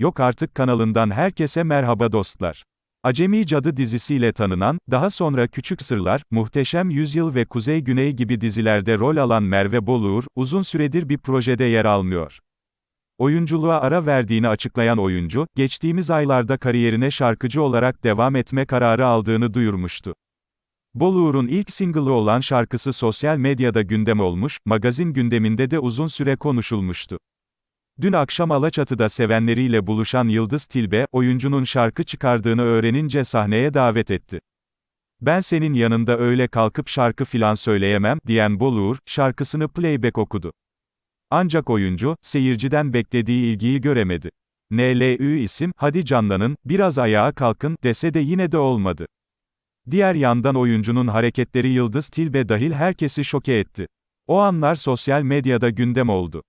Yok Artık kanalından herkese merhaba dostlar. Acemi Cadı dizisiyle tanınan, daha sonra Küçük Sırlar, Muhteşem Yüzyıl ve Kuzey Güney gibi dizilerde rol alan Merve Boluğur, uzun süredir bir projede yer almıyor. Oyunculuğa ara verdiğini açıklayan oyuncu, geçtiğimiz aylarda kariyerine şarkıcı olarak devam etme kararı aldığını duyurmuştu. Boluğur'un ilk single'ı olan şarkısı sosyal medyada gündem olmuş, magazin gündeminde de uzun süre konuşulmuştu. Dün akşam Alaçatı'da sevenleriyle buluşan Yıldız Tilbe, oyuncunun şarkı çıkardığını öğrenince sahneye davet etti. Ben senin yanında öyle kalkıp şarkı filan söyleyemem, diyen Boluğur, şarkısını playback okudu. Ancak oyuncu, seyirciden beklediği ilgiyi göremedi. NLÜ isim, hadi canlanın, biraz ayağa kalkın, dese de yine de olmadı. Diğer yandan oyuncunun hareketleri Yıldız Tilbe dahil herkesi şoke etti. O anlar sosyal medyada gündem oldu.